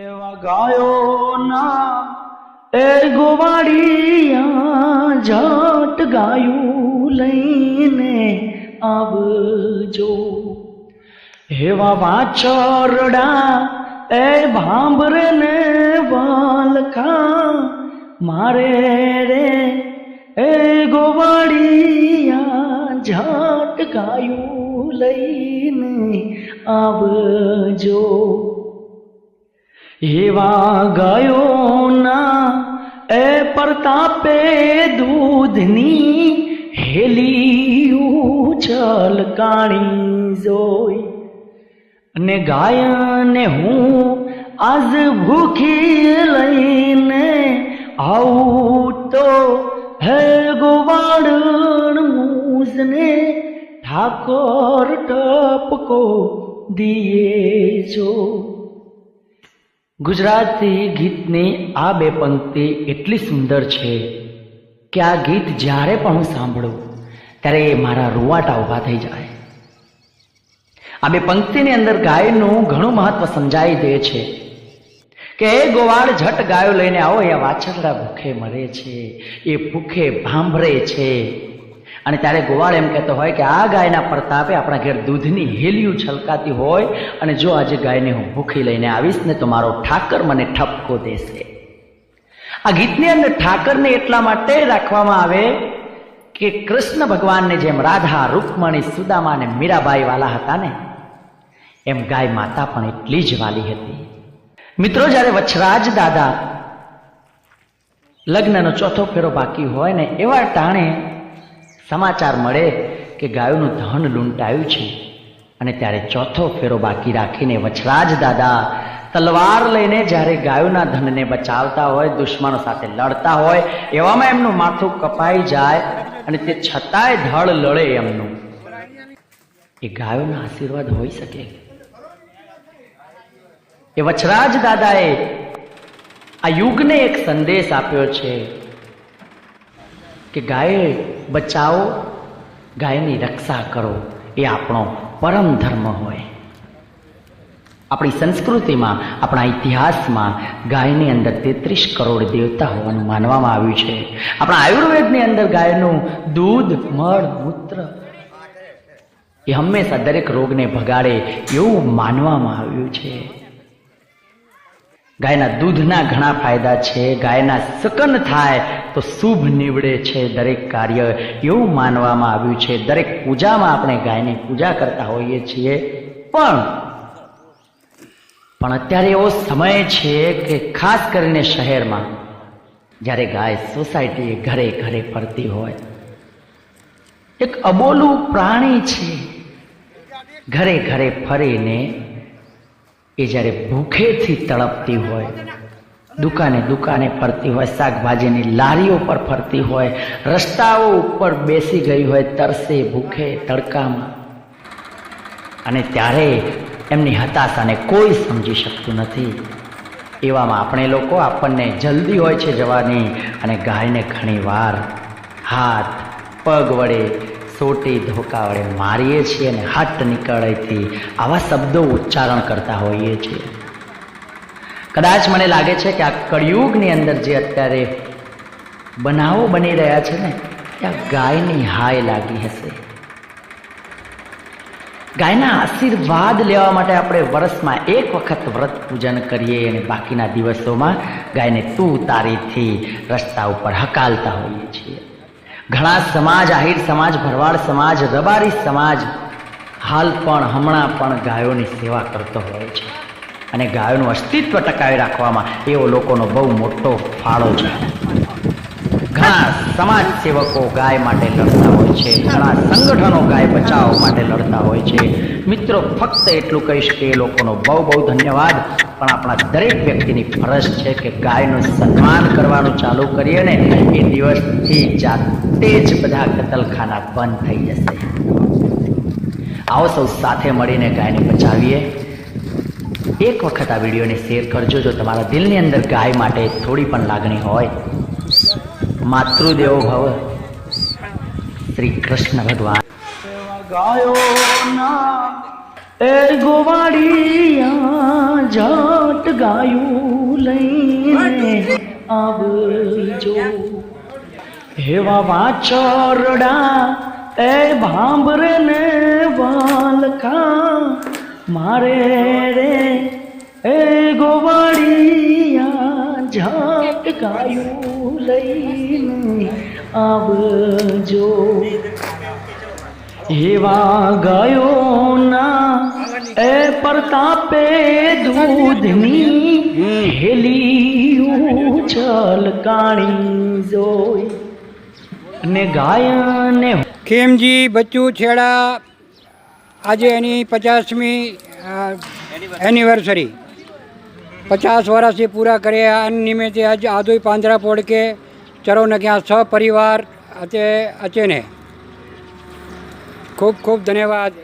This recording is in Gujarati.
એવા ગાયો ના એ ગોવાળિયા જાટ ગાયું લઈને આવજો. એવા વાછરડા એ ભાંભરે ને વાલખા મારે રે. એ ગોવાળિયા જાટ ગાયું લઈને આવજો. એવા ગાયોના એ પ્રતાપે દૂધની હેલી ઉછલ કાણી જોઈ. અને ગાયને હું આજ ભૂખી લઈને આવું તો હે ગોવાડ મૂસને ઠાકોર ટપકો દિયે જો ગુજરાતી ગીતની આ બે પંક્તિ એટલી સુંદર છે કે આ ગીત જ્યારે પણ હું સાંભળું, ત્યારે એ મારા રૂવાટા ઊભા થઈ જાય. આ બે પંક્તિની અંદર ગાયનું ઘણું મહત્વ સમજાઈ દે છે કે એ ગોવાળ, ઝટ ગાયો લઈને આવો એ વાછરડા ભૂખે મરે છે, એ ભૂખે ભાંભરે છે. અને ત્યારે ગોવાળ એમ કહેતો હોય કે આ ગાયના પ્રતાપે આપણા ઘેર દૂધની હેલિયું છલકાતી હોય અને જો આજે ગાયને હું ભૂખી લઈને આવીશ ને તો મારો ઠાકર મને ઠપકો દેશે. આ ગીતની અંદર ઠાકરને એટલા માટે રાખવામાં આવે કે કૃષ્ણ ભગવાનને જેમ રાધા, રૂકમણી, સુદામા અને મીરાબાઈ વાલા હતા ને, એમ ગાય માતા પણ એટલી જ વાલી હતી. મિત્રો, જ્યારે વચ્છરાજ દાદા લગ્નનો ચોથો ફેરો બાકી હોય ને, એવા ટાણે સમાચાર મળે કે ગાયોનું ધન લૂંટાયું છે અને ત્યારે ચોથો ફેરો બાકી રાખીને વછરાજ દાદા તલવાર લઈને જ્યારે ગાયોના ધનને બચાવતા હોય, દુશ્મનો સાથે લડતા હોય, એવામાં એમનું માથું કપાઈ જાય અને તે છતાંય ધડ લડે એમનું. એ ગાયોના આશીર્વાદ હોઈ શકે? એ વછરાજ દાદાએ આ યુગને એક સંદેશ આપ્યો છે. કે ગાય બચાવો, ગાયની રક્ષા કરો એ આપણો પરમ ધર્મ હોય. આપણી સંસ્કૃતિમાં, આપણા ઇતિહાસમાં ગાયની અંદર તેત્રીસ કરોડ દેવતા હોવાનું માનવામાં આવ્યું છે. આપણા આયુર્વેદની અંદર ગાયનું દૂધ, મળ, મૂત્ર એ હંમેશા દરેક રોગને ભગાડે એવું માનવામાં આવ્યું છે. ગાયના દૂધના ઘણા ફાયદા છે, ગાયના સકન થાય તો શુભ નીવડે છે દરેક કાર્ય. એવું માનવામાં આવ્યું છે, દરેક પૂજામાં આપણે ગાયની પૂજા કરતા હોઈએ છીએ. પણ પણ અત્યારે એવો સમય છે કે ખાસ કરીને શહેરમાં, જ્યારે ગાય સોસાયટી ઘરે ઘરે ફરતી હોય, એક અબોલું પ્રાણી છે. ઘરે ઘરે ફરીને એ જ્યારે ભૂખેથી તળપતી હોય, દુકાને દુકાને ફરતી હોય, શાકભાજીની લારીઓ પર ફરતી હોય, રસ્તાઓ ઉપર બેસી ગઈ હોય, તરસે, ભૂખે, તડકામાં. અને ત્યારે એમની હતાશાને કોઈ સમજી શકતું નથી. એવામાં આપણે લોકો આપણને જલ્દી હોય છે જવાની અને ગાયને ઘણી વાર હાથ, પગ વડે સોટી ધોકા વડે મારીએ છીએ અને હટ નીકળેથી આવા શબ્દો ઉચ્ચારણ કરતા હોઈએ છીએ. કદાચ મને લાગે છે કે આ કળિયુગની અંદર જે અત્યારે બનાવો બની રહ્યા છે ને ત્યાં ગાયની હાય લાગી હશે. ગાયના આશીર્વાદ લેવા માટે આપણે વર્ષમાં એક વખત વ્રત પૂજન કરીએ અને બાકીના દિવસોમાં ગાયને તું તારીથી રસ્તા ઉપર હકાલતા હોઈએ છીએ. ઘણા સમાજ, આહિર સમાજ, ભરવાડ સમાજ, રબારી સમાજ હાલ પણ હમણાં પણ ગાયોની સેવા કરતો હોય છે. અને ગાયોનું અસ્તિત્વ ટકાવી રાખવામાં એવો લોકોનો બહુ મોટો ફાળો છે. ઘણા સમાજ સેવકો ગાય માટે લડતા હોય છે, ઘણા સંગઠનો ગાય બચાવ માટે લડતા હોય છે. મિત્રો, ફક્ત એટલું કહીશ કે એ લોકોનો બહુ બહુ ધન્યવાદ. પણ આપણા દરેક વ્યક્તિની ફરજ છે કે ગાયનું સન્માન કરવાનું ચાલુ કરીએ ને એ દિવસથી જાતે જ બધા કતલખાના બંધ થઈ જશે. આવો સૌ સાથે મળીને ગાયને બચાવીએ. એક વખત આ વિડીયોને શેર કરજો. જો તમારા દિલની અંદર ગાય માટે થોડી પણ લાગણી હોય માતૃદેવો ભવ. શ્રી કૃષ્ણ ભગવાન. ગાયો એ ગોવાળિયા જાટ ગાયું લઈને આવજો. હેવા વાચરડા એ ભાંભરે ને વાલકા મારે રે ગાયું લઈને આવજો. એવા ગાયોના એ પ્રતાપે દૂધની હેલી ઉછલ કાણી જોઈ. અને ગાયને ખેમજી, બચ્ચું, છેડા, આજે એની પચાસમી એનિવર્સરી પચાસ વર્ષથી પૂરા કર્યા અન નિમિત્તે આજ આદોઈ પાંદરા પોડકે ચરોને ક્યાં સપરિવાર અચે અચેને. ખૂબ ખૂબ ધન્યવાદ.